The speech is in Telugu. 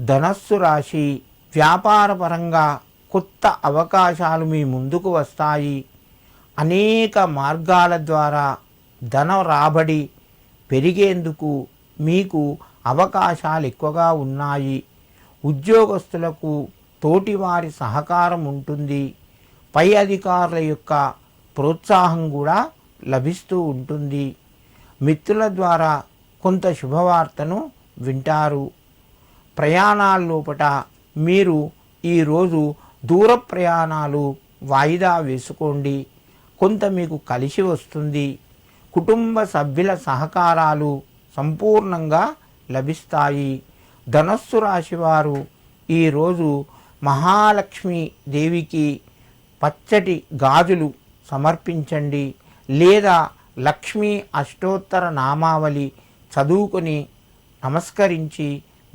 ధనస్సు రాశి వ్యాపారపరంగా కొత్త అవకాశాలు మీ ముందుకు వస్తాయి. అనేక మార్గాల ద్వారా ధన రాబడి పెరిగేందుకు మీకు అవకాశాలు ఎక్కువగా ఉన్నాయి. ఉద్యోగస్తులకు తోటివారి సహకారం ఉంటుంది. పై అధికారుల యొక్క ప్రోత్సాహం కూడా లభిస్తూ ఉంటుంది. మిత్రుల ద్వారా కొంత శుభవార్తను వింటారు. ప్రయాణాల లోపట మీరు ఈరోజు దూర ప్రయాణాలు వాయిదా వేసుకోండి. కొంత మీకు కలిసి వస్తుంది. కుటుంబ సభ్యుల సహకారాలు సంపూర్ణంగా లభిస్తాయి. ధనస్సు రాశివారు ఈరోజు మహాలక్ష్మి దేవికి పచ్చటి గాజులు సమర్పించండి. లేదా లక్ష్మీ అష్టోత్తర నామావళి చదువుకొని నమస్కరించి